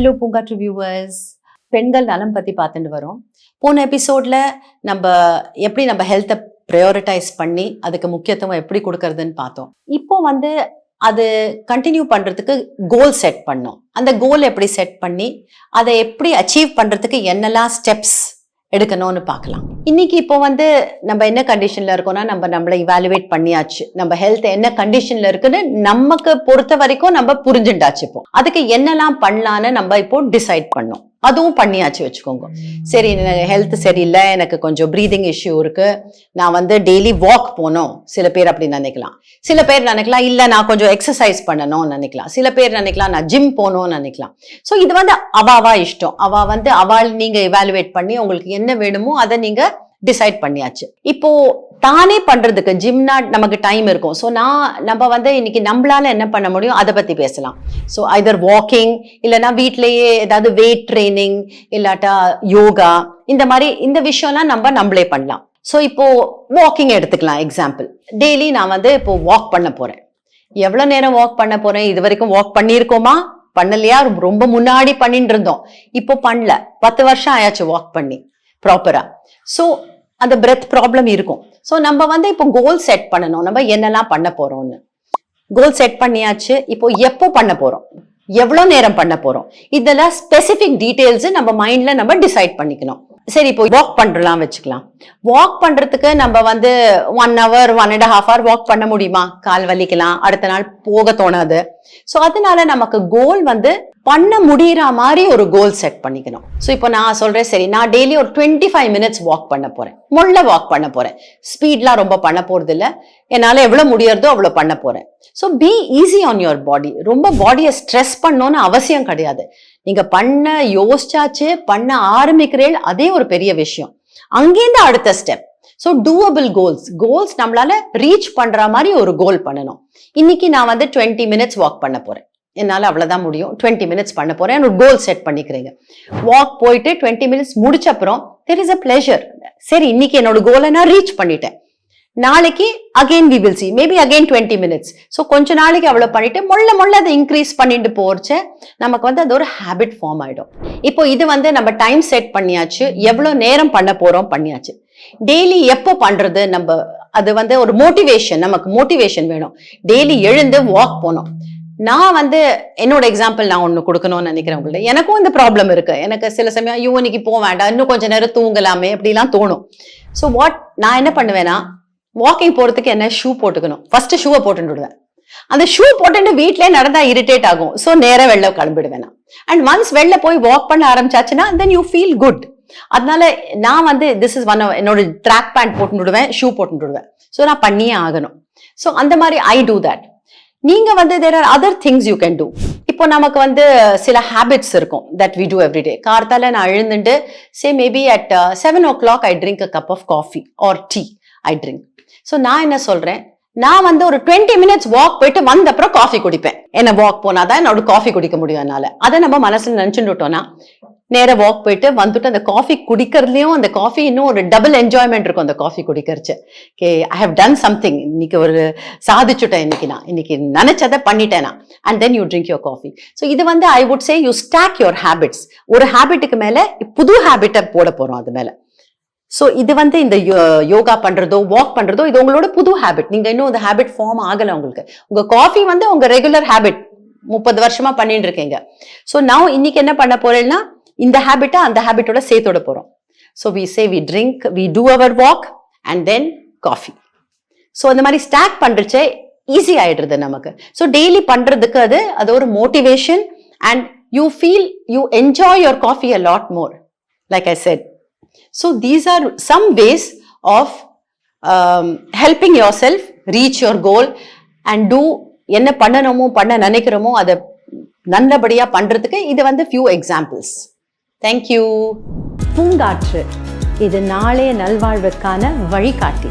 Hello பூங்காற்று viewers பெண்கள் நலம் பற்றி பார்த்துட்டு வரோம். போன எபிசோடில் நம்ம எப்படி நம்ம ஹெல்த்தை ப்ரையாரிட்டைஸ் பண்ணி அதுக்கு முக்கியத்துவம் எப்படி கொடுக்கறதுன்னு பார்த்தோம். இப்போ வந்து அது கண்டினியூ பண்ணுறதுக்கு கோல் செட் பண்ணோம். அந்த கோல் எப்படி செட் பண்ணி அதை எப்படி அச்சீவ் பண்ணுறதுக்கு என்னெல்லாம் ஸ்டெப்ஸ் எடுக்கணும்னு பார்க்கலாம். இன்னைக்கு இப்போ வந்து நம்ம என்ன கண்டிஷன்ல இருக்கோம்னா நம்ம நம்மளை இவாலுவேட் பண்ணியாச்சு. நம்ம ஹெல்த் என்ன கண்டிஷன்ல இருக்குன்னு நமக்கு பொறுத்த வரைக்கும் நம்ம புரிஞ்சுண்டாச்சு இப்போ. அதுக்கு என்னெல்லாம் பண்ணலான்னு நம்ம இப்போ டிசைட் பண்ணோம். அதுவும் பண்ணியாச்சு வச்சுக்கோங்க. சரி ஹெல்த் சரியில்லை எனக்கு கொஞ்சம் ப்ரீதிங் இஷ்யூ இருக்கு. நான் வந்து டெய்லி வாக் போகணும். சில பேர் அப்படி நினைக்கலாம். சில பேர் நினைக்கலாம் இல்லை நான் கொஞ்சம் எக்ஸசைஸ் பண்ணணும்னு நினைக்கலாம். சில பேர் நினைக்கலாம் நான் ஜிம் போகணும்னு நினைக்கலாம். ஸோ இது வந்து அவாவா இஷ்டம். அவ வந்து அவள் நீங்க இவாலுவேட் பண்ணி உங்களுக்கு என்ன வேணுமோ அதை நீங்க டிசைட் பண்ணியாச்சு. இப்போ தானே பண்றதுக்கு ஜிம்னா நமக்கு டைம் இருக்கும். ஸோ நான் நம்ம வந்து இன்னைக்கு நம்மளால என்ன பண்ண முடியும்? அதை பத்தி பேசலாம். ஸோ ஐதர் வாக்கிங் இல்லைன்னா வீட்லயே ஏதாவது வெயிட் ட்ரைனிங் இல்லாட்டா யோகா இந்த மாதிரி இந்த விஷயம்லாம் நம்ம நம்மளே பண்ணலாம். ஸோ இப்போ வாக்கிங் எடுத்துக்கலாம் எக்ஸாம்பிள் டெய்லி நான் வந்து இப்போ வாக் பண்ண போறேன். எவ்வளோ நேரம் வாக் பண்ண போறேன்? இது வரைக்கும் வாக் பண்ணியிருக்கோமா? பண்ணலையா? ரொம்ப முன்னாடி பண்ணிட்டு இருந்தோம். இப்போ பண்ணல. பத்து வருஷம் ஆயாச்சு வாக் பண்ணி. ப்ராப்பரா ஸோ அந்த பிரெத் ப்ராப்ளம் இருக்கும். ஸோ நம்ம வந்து இப்போ கோல் செட் பண்ணணும். நம்ம என்னெல்லாம் பண்ண போறோம்னு. கோல் செட் பண்ணியாச்சு. இப்போ எப்போ பண்ண போறோம்? எவ்வளோ நேரம் பண்ண போறோம்? இதெல்லாம் ஸ்பெசிஃபிக் டீட்டெயில்ஸு நம்ம மைண்ட்ல நம்ம டிசைட் பண்ணிக்கணும். சரி இப்போ வாக் பண்றலாம் வச்சுக்கலாம். வாக் பண்றதுக்கு நம்ம வந்து one hour one and half hour walk பண்ண முடியுமா? கால் வலிக்கலாம் அடுத்த நாள் போக தோணாது. ஸோ அதனால நமக்கு கோல் வந்து பண்ண முடியற மாதிரி ஒரு கோல் செட் பண்ணிக்கணும். ஸோ இப்போ நான் சொல்றேன் சரி நான் டெய்லி ஒரு டுவெண்ட்டி ஃபைவ் மினிட்ஸ் வாக் பண்ண போறேன். முள்ள வாக் பண்ண போறேன். ஸ்பீட்லாம் ரொம்ப பண்ண போறது இல்லை என்னால் எவ்வளோ முடியறதோ அவ்வளோ பண்ண போறேன். So be easy on your body ரொம்ப பாடியை ஸ்ட்ரெஸ் பண்ணணும்னு அவசியம் கிடையாது. நீங்க பண்ண யோசிச்சாச்சு பண்ண ஆரம்பிக்கிறேன் அதே ஒரு பெரிய விஷயம். அங்கேருந்து அடுத்த step so doable goals goals நம்மளால ரீச் பண்ற மாதிரி ஒரு கோல் பண்ணணும். இன்னைக்கு நான் வந்து டுவெண்ட்டி மினிட்ஸ் வாக் பண்ண போறேன். என்னால் அவ்வளோதான் முடியும். டுவெண்ட்டி மினிட்ஸ் பண்ண போறேன். ஒரு கோல் செட் பண்ணிக்கிறீங்க. வாக் போயிட்டு டுவெண்ட்டி மினிட்ஸ் முடிச்ச அப்புறம் தெர் இஸ் அ பிளஷர் சரி இன்னைக்கு என்னோட கோலை நான் ரீச் பண்ணிட்டேன். நாளைக்கு again we will see maybe again twenty minutes so கொஞ்ச நாளைக்கு அவ்வளோ பண்ணிட்டு மொள்ள மொள்ள அதை இன்க்ரீஸ் பண்ணிட்டு போறச்ச நமக்கு வந்து அது ஒரு ஹேபிட் ஃபார்ம் ஆயிடும். இப்போ இது வந்து நம்ம டைம் செட் பண்ணியாச்சு எவ்வளோ நேரம் பண்ண போறோம் பண்ணியாச்சு. டெய்லி எப்போ பண்றது நம்ம அது வந்து ஒரு மோட்டிவேஷன் நமக்கு மோட்டிவேஷன் வேணும். டெய்லி எழுந்து வாக் போனோம் நான் வந்து என்னோட எக்ஸாம்பிள் நான் ஒன்று கொடுக்கணும்னு நினைக்கிறேன் உங்கள்ட்ட எனக்கும் இந்த ப்ராப்ளம் இருக்கு. எனக்கு சில சமயம் ஐயோ இன்னைக்கு போக வேண்டாம் இன்னும் கொஞ்ச நேரம் தூங்கலாமே அப்படிலாம் தோணும். ஸோ வாட் நான் என்ன பண்ணுவேன்னா வாக்கிங் போறதுக்கு என்ன? ஷூ போட்டுக்கணும். ஃபர்ஸ்ட் ஷூவை போட்டுட்டு விடுவேன். அந்த ஷூ போட்டுட்டு வீட்டிலே நடந்தா இரிட்டேட் ஆகும். ஸோ நேராக வெளில கிளம்பிடுவேன் நான். அண்ட் ஒன்ஸ் வெளில போய் வாக் பண்ண ஆரம்பிச்சாச்சுன்னா தென் யூ ஃபீல் குட் அதனால நான் வந்து திஸ் இஸ் ஒன் என்னோட ட்ராக் பேண்ட் போட்டு விடுவேன் ஷூ போட்டு விடுவேன். ஸோ நான் பண்ணியே ஆகணும். ஸோ அந்த மாதிரி ஐ டூ தட் நீங்க வந்து there are other things you can do இப்போ நமக்கு வந்து சில ஹேபிட்ஸ் இருக்கும் தட் வி டூ எவ்ரிடே கார்த்தால நான் எழுந்துட்டு say maybe at seven o'clock I drink a cup of coffee or tea I drink so நான் என்ன சொல்றேன்? நான் வந்து ஒரு டுவெண்ட்டி மினிட்ஸ் வாக் போயிட்டு வந்த அப்புறம் காஃபி குடிப்பேன். என்ன வாக் போனாதான் என்னோட காஃபி குடிக்க முடியும் என்னால. அதை நம்ம மனசுல நினைச்சுட்டோம்னா நேர வாக் போயிட்டு வந்துட்டு அந்த காஃபி குடிக்கிறதுலயும் அந்த காஃபி இன்னும் ஒரு டபுள் என்ஜாய்மெண்ட் இருக்கும் அந்த coffee குடிக்கிறச்சு. Okay I have done something இன்னைக்கு ஒரு சாதிச்சுட்டேன் இன்னைக்கு நான். இன்னைக்கு நினைச்சதை பண்ணிட்டேன் நான். And then you drink your coffee so இது வந்து I would say you stack your habits ஒரு ஹேபிட்டுக்கு மேல புது ஹேபிட்டை போட போறோம் அது மேல. ஸோ இது வந்து இந்த யோகா பண்ணுறதோ வாக் பண்ணுறதோ இது உங்களோட புது ஹேபிட் நீங்கள் இன்னும் இந்த ஹேபிட் ஃபார்ம் ஆகலை உங்களுக்கு. உங்கள் காஃபி வந்து உங்கள் ரெகுலர் ஹேபிட் முப்பது வருஷமாக பண்ணிட்டு இருக்கீங்க. ஸோ நான் இன்னைக்கு என்ன பண்ண போறேன்னா இந்த ஹேபிட்டை அந்த ஹேபிட்டோட சேர்த்தோட போகிறோம் so we say we drink we do our walk and then coffee so அந்த மாதிரி ஸ்டாக் பண்ணுறச்சே ஈஸி ஆயிடுறது நமக்கு. ஸோ டெய்லி பண்ணுறதுக்கு அது அது ஒரு motivation and you feel you enjoy your coffee a lot more like I said so these are some ways of helping yourself reach your goal and do என்ன பண்ணணுமோ பண்ண நினைக்கிறோமோ அதை நல்லபடியாக பண்ணுறதுக்கு இது வந்து ஃபியூ எக்ஸாம்பிள்ஸ் தேங்க்யூ பூங்காற்று இது நாளைய நல்வாழ்வுக்கான வழிகாட்டி.